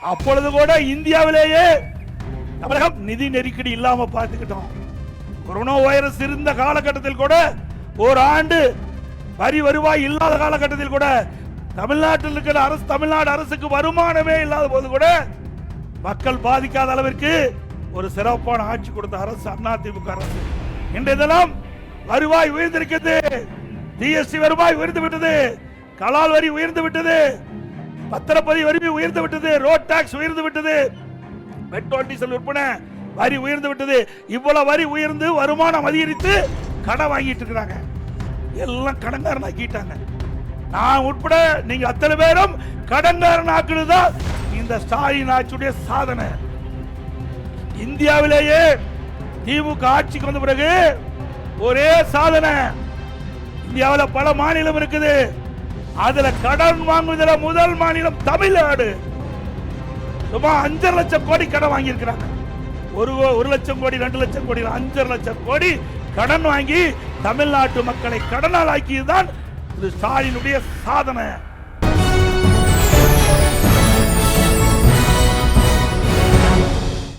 அப்பொழுது கூட இந்தியாவிலேயே தமிழகம் நிதி நெருக்கடி இல்லாம பார்த்துக்கிட்டோம். கொரோனா வைரஸ் இருந்த காலகட்டத்தில் கூட ஒரு ஆண்டு வரி வருவாய் இல்லாத காலகட்டத்தில் கூட தமிழ்நாட்டில் இருக்கிற அரசு தமிழ்நாடு அரசுக்கு வருமானமே இல்லாத போது கூட மக்கள் பாதிக்காத அளவிற்கு ஒரு சிறப்பான ஆட்சி கொடுத்த அரசு அதிமுக அரசு. இன்றைய தினம் வருவாய் உயர்ந்திருக்கிறது. ஜிஎஸ்டி வருவாய் உயர்ந்து விட்டது. கலால் வரி உயர்ந்து விட்டது. பத்திரப்பதிவு வரி உயர்ந்து விட்டது ரோட் டாக்ஸ் உயர்ந்து விட்டது. பெட்ரோல் டீசல் விற்பனை வரி உயர்ந்து விட்டது. இவ்வளவு வரி உயர்ந்து வருமானம் அதிகரித்து கடன் வாங்கிட்டு இருக்கிறாங்க. எல்லாம் கடன்காரன் ஆக்கிட்டாங்க. நான் உட்பட நீங்க அத்தனை பேரும் கடன்காரன் ஆக்குனதுதான் இந்த ஸ்டாலின் ஆட்சியுடைய சாதனை. இந்தியாவிலேயே திமுக ஆட்சிக்கு வந்த பிறகு ஒரே சாதனை. இந்தியாவில் பல மாநிலம் இருக்குது. அதுல கடன் வாங்குவதில் முதல் மாநிலம் தமிழ்நாடு. சுமார் அஞ்சரை லட்சம் கோடி கடன் வாங்கியிருக்கிறாங்க. ஒரு ஒரு லட்சம் கோடி ரெண்டு லட்சம் கோடி அஞ்சரை லட்சம் கோடி கடன் வாங்கி தமிழ்நாட்டு மக்களை கடனால் ஆக்கியதுதான் திரு ஸ்டாலினுடைய சாதனை.